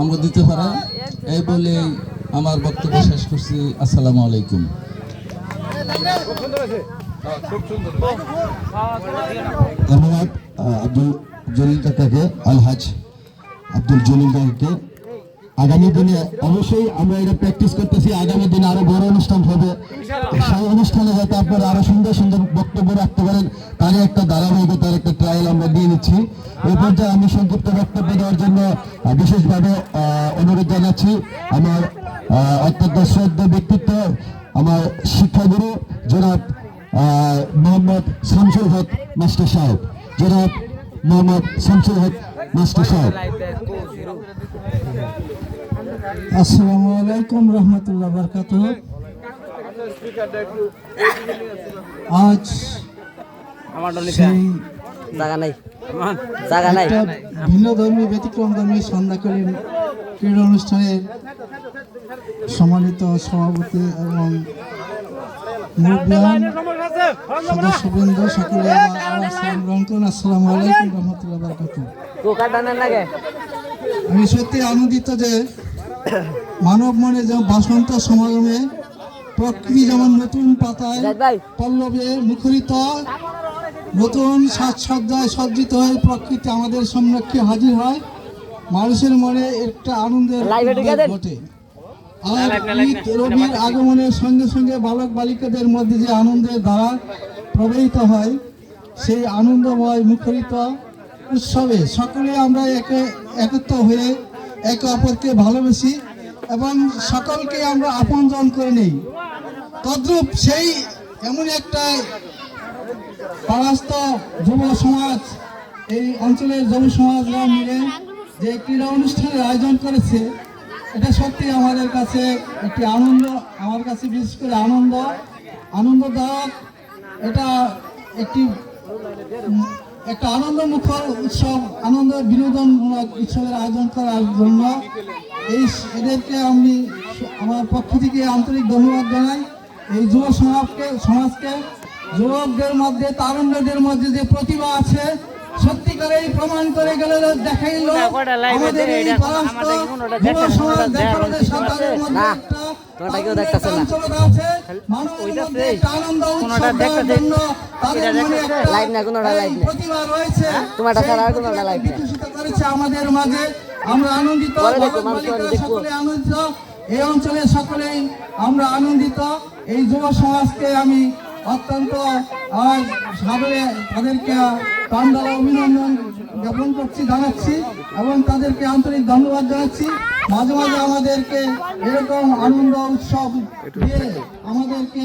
আমরা দিতে পারা এই বলে আমার বক্তব্য শেষ করছি। আসসালামু আলাইকুম। ধন্যবাদ আব্দুল জলিল কাকাকে আলহাজ আব্দুল জলিল কাকাকে। আগামী দিনে অবশ্যই আমরা এটা প্র্যাকটিস করতেছি। আগামী দিনে আরও বড় অনুষ্ঠান হবে। সেই অনুষ্ঠানে হয়তো আপনারা আরও সুন্দর সুন্দর বক্তব্য রাখতে পারেন। তারই একটা ধারাবাহিকতার একটা ট্রায়াল আমরা দিয়ে নিচ্ছি। এই পর্যায়ে আমি সংক্ষিপ্ত বক্তব্য দেওয়ার জন্য বিশেষভাবে আহ, অনুরোধ জানাচ্ছি। আমার আহ, অত্যন্ত শ্রদ্ধা ব্যক্তিত্ব আমার শিক্ষাগুরু জনাব আহ, মোহাম্মদ শামসুল হক মাস্টার সাহেব। জনাব মোহাম্মদ শামসুল হক মাস্টার সাহেব। আসসালামু আলাইকুম রহমতুল্লাহ বরকাত আজ সেই জায়গা নাই। জায়গা নাই। ভিন্ন ধর্মী ব্যতিক্রম ধর্মী সন্ধ্যাকালীন ক্রীড়া অনুষ্ঠানের সম্মানিত সভাপতি এবং সদস্যবৃন্দ সকলে আসসালামু আলাইকুম রহমতুল্লাহ বরকাত কোকা আমি সত্যি আনন্দিত যে মানব মনে যেমন বসন্ত সমাগমে প্রকৃতি যেমন নতুন পাতায় পল্লবে মুখরিত নতুন সাজসজ্জায় সজ্জিত হয়ে প্রকৃতি আমাদের সম্মুখে হাজির হয়। মানুষের মনে একটা আনন্দের। ঘটে আর ঈদ রবির আগমনের সঙ্গে সঙ্গে বালক বালিকাদের মধ্যে যে আনন্দের দ্বারা প্রবাহিত হয় সেই আনন্দময় মুখরিত উৎসবে সকলে আমরা একে একত্র হয়ে একে অপরকে ভালোবেসি এবং সকলকে আমরা আপনজন করে নেই। তদ্রূপ সেই এমন একটা পরাস্ত যুব সমাজ, এই অঞ্চলের যুব সমাজরা মিলে যে ক্রীড়া অনুষ্ঠানের আয়োজন করেছে, এটা সত্যি আমাদের কাছে একটি আনন্দ, আমার কাছে বিশেষ করে আনন্দ, আনন্দদায়ক। এটা একটি একটা আনন্দমুখর উৎসব আনন্দ বিনোদনমূলক উৎসবের আয়োজন করার জন্য এই এদেরকে আমি আমার পক্ষ থেকে আন্তরিক ধন্যবাদ জানাই। এই যুব সমাজকে সমাজকে যুবকদের মধ্যে তারুণ্যদের মধ্যে যে প্রতিভা আছে সত্যিকারেই প্রমাণ করে গেলে দেখাইল আমাদের এই এটা পরাস্ত যুব সমাজ সন্তানের মধ্যে দেখতাছে না। ওইটা সেই, কোনোটা দেখতাছে, এটা না, কোনোটা না। তোমারটা ছাড়া আর কোনোটা না। আমাদের মাঝে। আমরা আনন্দিত। এই অঞ্চলে সকলেই আমরা আনন্দিত। এই যুব সমাজকে আমি অত্যন্ত সাদরে তাদেরকে প্রাণদালা অভিনন্দন জ্ঞাপন করছি জানাচ্ছি এবং তাদেরকে আন্তরিক ধন্যবাদ জানাচ্ছি। মাঝে মাঝে আমাদেরকে এরকম আনন্দ উৎসব দিয়ে আমাদেরকে